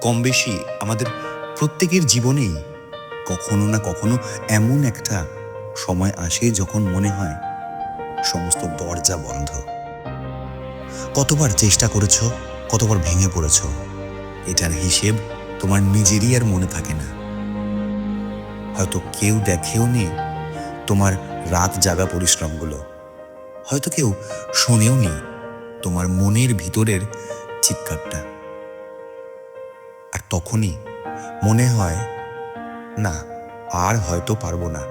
কম বেশি আমাদের প্রত্যেকের জীবনেই কখনো না কখনো এমন একটা সময় আসে যখন মনে হয় সমস্ত দরজা বন্ধ। কতবার চেষ্টা করেছ, কতবার ভেঙে পড়েছো, এটার হিসেব তোমার নিজেরই আর মনে থাকে না। হয়তো কেউ দেখেও নি তোমার রাত জাগা পরিশ্রমগুলো। হয়তো কেউ শোনেও নি তোমার মনের ভিতরের চিৎকারটা। তখনই মনে হয়, না, আর হয়তো পারব না।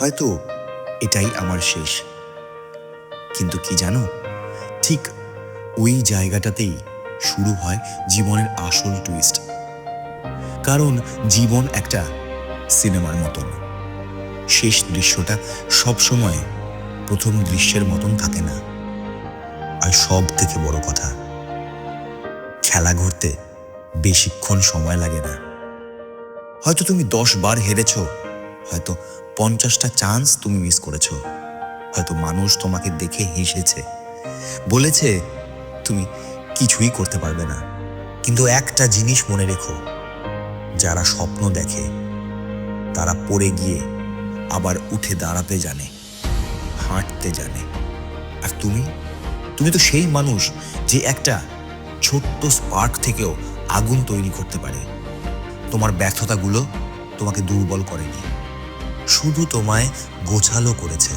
হয়তো এটাই আমার শেষ। কিন্তু কি জানো, ঠিক ওই জায়গাটাতেই শুরু হয় জীবনের আসল টুইস্ট কারণ জীবন একটা সিনেমার মতন। শেষ দৃশ্যটা সবসময় প্রথম দৃশ্যের মতন থাকে না। আর সব থেকে বড় কথা, খেলা ঘুরতে বেশিক্ষণ সময় লাগে না। হয়তো তুমি দশ বার হেরেছ, হয়তো পঞ্চাশটা চান্স তুমি মিস করেছ, হয়তো মানুষ তোমাকে দেখে হেসেছে, বলেছে তুমি কিছুই করতে পারবে না। কিন্তু একটা জিনিস মনে রেখো, যারা স্বপ্ন দেখে, তারা পড়ে গিয়ে আবার উঠে দাঁড়াতে জানে, হাঁটতে জানে। আর তুমি? তুমি তো সেই মানুষ যে একটা ছোট্ট স্পার্ক থেকেও আগুন তৈরি করতে পারে। তোমার ব্যর্থতাগুলো তোমাকে দুর্বল করেনি। শুধু তোমায় গোছালো করেছে।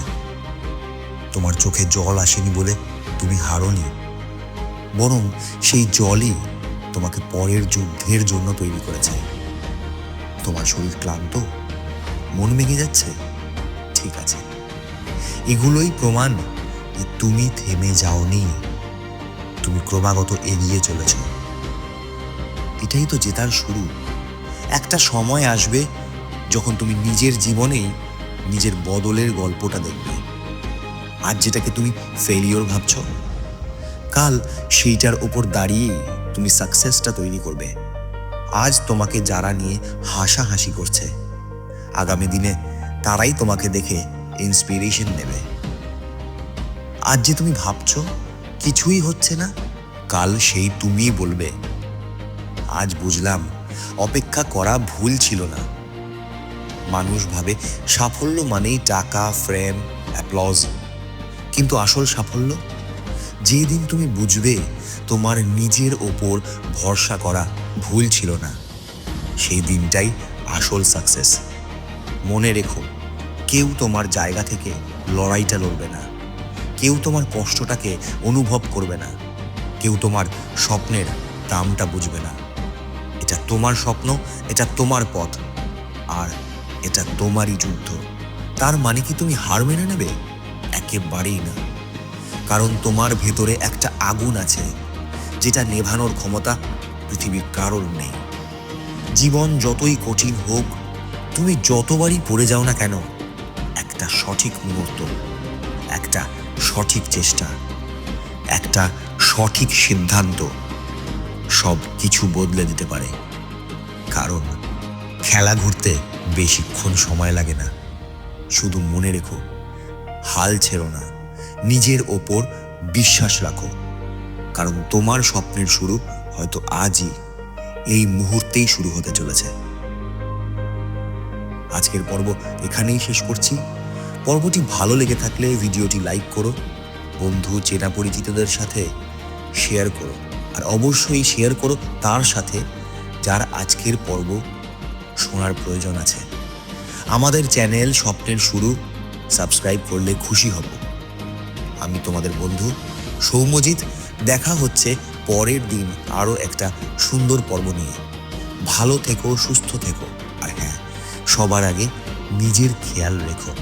তোমার চোখে জল আসেনি বলে তুমি হারনি। বরং সেই জলই তোমাকে পরের যুদ্ধের জন্য তৈরি করেছে। তোমার শরীর ক্লান্ত? মন ভেঙে যাচ্ছে? ঠিক আছে। এগুলোই প্রমাণ যে তুমি থেমে যাওনি। তুমি ক্রমাগত এগিয়ে চলেছ। এটাই তো জেতার শুরু। একটা সময় আসবে যখন তুমি নিজের জীবনেই নিজের বদলের গল্পটা দেখবে। আজ যেটাকে তুমি ফেলিওর ভাবছ, কাল সেইটার ওপর দাঁড়িয়ে তুমি সাকসেসটা তৈরি করবে। আজ তোমাকে যারা নিয়ে হাসাহাসি করছে, আগামী দিনে তারাই তোমাকে দেখে ইন্সপিরেশন নেবে। আজ যে তুমি ভাবছ, কিছুই হচ্ছে না, কাল সেই তুমিই বলবে। আজ বুঝলাম, অপেক্ষা করা ভুল ছিল না। মানুষ ভাবে সাফল্য মানেই টাকা ফ্রেম অ্যাপ্লজ কিন্তু আসল সাফল্য? যেদিন তুমি বুঝবে তোমার নিজের ওপর ভরসা করা ভুল ছিল না, সেই দিনটাই আসল সাকসেস মনে রেখো, কেউ তোমার জায়গা থেকে লড়াইটা লড়বে না। কেউ তোমার কষ্টটাকে অনুভব করবে না। কেউ তোমার স্বপ্নের দামটা বুঝবে না। তোমার স্বপ্ন, এটা তোমার পথ। আর এটা তোমারই যুদ্ধ। তার মানে কি তুমি হার মেনে নেবে? একেবারেই না। কারণ তোমার ভেতরে একটা আগুন আছে, যেটা নেভানোর ক্ষমতা পৃথিবীর কারোর নেই। জীবন যতই কঠিন হোক, তুমি যতবারই পড়ে যাও না কেন, একটা সঠিক মুহূর্ত, একটা সঠিক চেষ্টা, একটা সঠিক সিদ্ধান্ত সব কিছু বদলে দিতে পারে। কারণ খেলা ঘুরতে বেশিক্ষণ সময় লাগে না। শুধু মনে রেখো, হাল ছেড়ো না, নিজের ওপর বিশ্বাস রাখো। কারণ তোমার স্বপ্নের শুরু হয়তো আজই, এই মুহূর্তেই শুরু হতে চলেছে। আজকের পর্ব এখানেই শেষ করছি। পর্বটি ভালো লেগে থাকলে ভিডিওটি লাইক করো, বন্ধু চেনা পরিচিতদের সাথে শেয়ার করো, আর অবশ্যই শেয়ার করো তার সাথে যার আজকের পর্ব শোনার প্রয়োজন আছে। আমাদের চ্যানেল স্বপ্নের শুরু, সাবস্ক্রাইব করলে খুশি হব। আমি তোমাদের বন্ধু সৌম্যজিৎ। দেখা হচ্ছে পরের দিন আরও একটা সুন্দর পর্ব নিয়ে। ভালো থেকো, সুস্থ থেকো। আর হ্যাঁ সবার আগে নিজের খেয়াল রেখো।